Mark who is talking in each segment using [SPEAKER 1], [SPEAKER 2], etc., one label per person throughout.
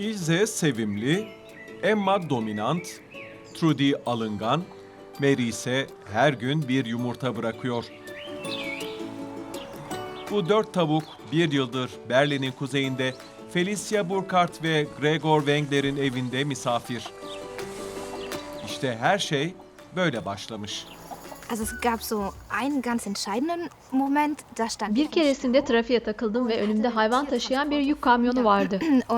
[SPEAKER 1] Ilse sevimli, Emma dominant, Trudy alıngan, Mary ise her gün bir yumurta bırakıyor. Bu dört tavuk bir yıldır Berlin'in kuzeyinde Felicia Burkhardt ve Gregor Wengler'in evinde misafir. İşte her şey böyle başlamış.
[SPEAKER 2] Also es gab so einen ganz entscheidenden Moment, da stand
[SPEAKER 3] Bir keresinde trafiğe takıldım ve önümde hayvan taşıyan bir yük kamyonu vardı.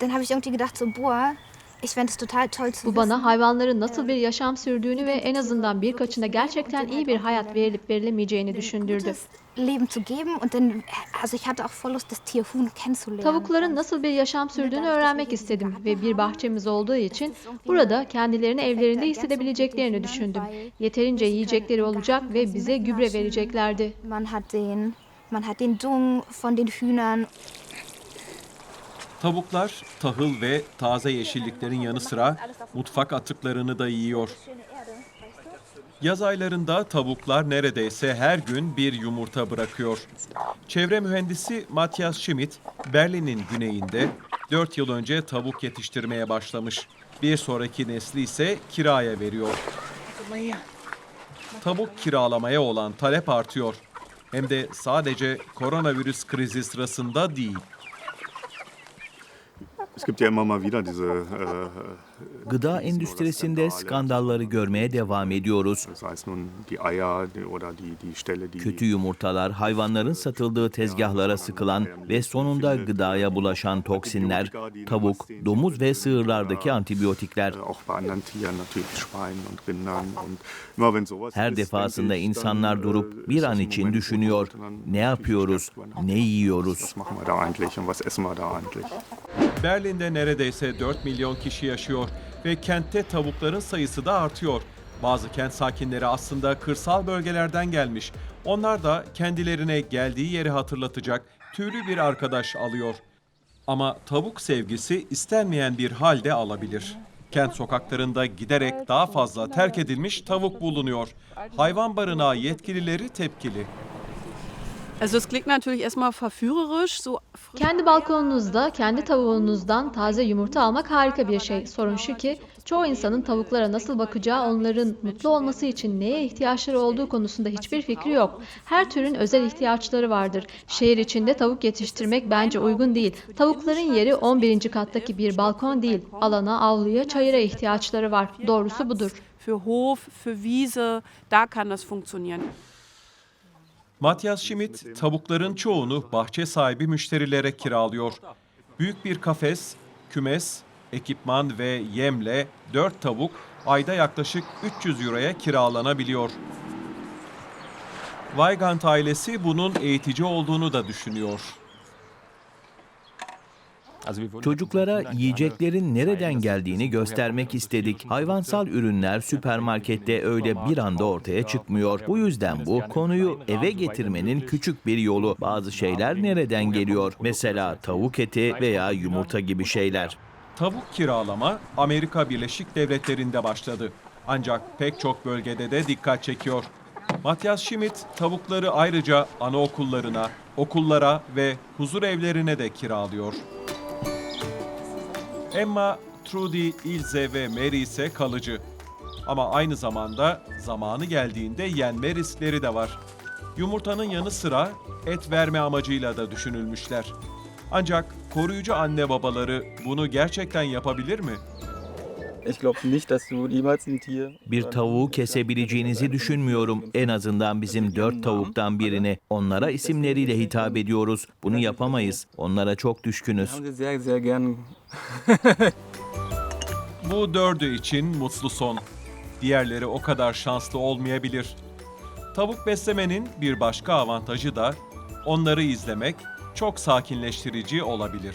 [SPEAKER 2] dann habe ich irgendwie gedacht so boah, ich fände es total toll zu
[SPEAKER 3] Bu bana hayvanların nasıl bir yaşam sürdüğünü ve en azından birkaçına gerçekten iyi bir hayat verilip verilemeyeceğini düşündürdü.
[SPEAKER 2] Leben zu geben und dann also ich hatte auch voll Lust das Tier Huhn kennenzulernen.
[SPEAKER 3] Tavukların nasıl bir yaşam sürdüğünü öğrenmek istedim ve bir bahçemiz olduğu için burada kendilerini evlerinde hissedebileceklerini düşündüm. Yeterince yiyecekleri olacak ve bize gübre vereceklerdi.
[SPEAKER 2] Man hat den man hat den Dung von den Hühnern
[SPEAKER 1] Tavuklar tahıl ve taze yeşilliklerin yanı sıra mutfak atıklarını da yiyor. Yaz aylarında tavuklar neredeyse her gün bir yumurta bırakıyor. Çevre mühendisi Matthias Schmidt, Berlin'in güneyinde 4 yıl önce tavuk yetiştirmeye başlamış. Bir sonraki nesli ise kiraya veriyor. Tavuk kiralamaya olan talep artıyor. Hem de sadece koronavirüs krizi sırasında değil.
[SPEAKER 4] Es gibt ja immer mal wieder diese, äh,
[SPEAKER 5] Gıda endüstrisinde skandalları görmeye devam ediyoruz.
[SPEAKER 4] sei es nun die Eier die- oder die, die Ställe, die
[SPEAKER 5] Kötü yumurtalar, hayvanların satıldığı tezgahlara sıkılan ve sonunda gıdaya bulaşan toksinler, tavuk, domuz ve sığırlardaki antibiyotikler.
[SPEAKER 4] äh,
[SPEAKER 5] Her defasında insanlar durup
[SPEAKER 4] äh,
[SPEAKER 5] bir an için düşünüyor. Ne yapıyoruz? Ne yiyoruz?
[SPEAKER 4] Was machen wir da eigentlich und was essen wir da eigentlich?
[SPEAKER 1] Berlin'de neredeyse 4 milyon kişi yaşıyor ve kentte tavukların sayısı da artıyor. Bazı kent sakinleri aslında kırsal bölgelerden gelmiş. Onlar da kendilerine geldiği yeri hatırlatacak tüylü bir arkadaş alıyor. Ama tavuk sevgisi istenmeyen bir halde alabilir. Kent sokaklarında giderek daha fazla terk edilmiş tavuk bulunuyor. Hayvan barınağı yetkilileri tepkili.
[SPEAKER 6] Also es klingt natürlich erstmal verführerisch, so
[SPEAKER 3] Kendi balkonunuzda, kendi tavuğunuzdan taze yumurta almak harika bir şey. Sorun şu ki çoğu insanın tavuklara nasıl bakacağı, onların mutlu olması için neye ihtiyaçları olduğu konusunda hiçbir fikri yok. Her türün özel ihtiyaçları vardır. Şehir içinde tavuk yetiştirmek bence uygun değil. Tavukların yeri 11. kattaki bir balkon değil. Alana, avluya, çayıra ihtiyaçları var. Doğrusu budur.
[SPEAKER 6] für Hof, für Wiese, da kann das funktionieren.
[SPEAKER 1] Matthias Schmidt tavukların çoğunu bahçe sahibi müşterilere kiralıyor. Büyük bir kafes, kümes, ekipman ve yemle 4 tavuk ayda yaklaşık 300 euroya kiralanabiliyor. Weigand ailesi bunun eğitici olduğunu da düşünüyor.
[SPEAKER 5] Çocuklara yiyeceklerin nereden geldiğini göstermek istedik. Hayvansal ürünler süpermarkette öyle bir anda ortaya çıkmıyor. Bu yüzden bu konuyu eve getirmenin küçük bir yolu. Bazı şeyler nereden geliyor? Mesela tavuk eti veya yumurta gibi şeyler.
[SPEAKER 1] Tavuk kiralama Amerika Birleşik Devletleri'nde başladı. Ancak pek çok bölgede de dikkat çekiyor. Matthias Schmidt tavukları ayrıca anaokullarına, okullara ve huzur evlerine de kiralıyor. Emma, Trudy, Ilse ve Mary ise kalıcı. Ama aynı zamanda zamanı geldiğinde yenme riskleri de var. Yumurtanın yanı sıra et verme amacıyla da düşünülmüşler. Ancak koruyucu anne babaları bunu gerçekten yapabilir mi?
[SPEAKER 5] Bir tavuğu kesebileceğinizi düşünmüyorum. En azından bizim dört tavuktan birini. Onlara isimleriyle hitap ediyoruz. Bunu yapamayız. Onlara çok düşkünüz.
[SPEAKER 1] Bu dördü için mutlu son. Diğerleri o kadar şanslı olmayabilir. Tavuk beslemenin bir başka avantajı da onları izlemek çok sakinleştirici olabilir.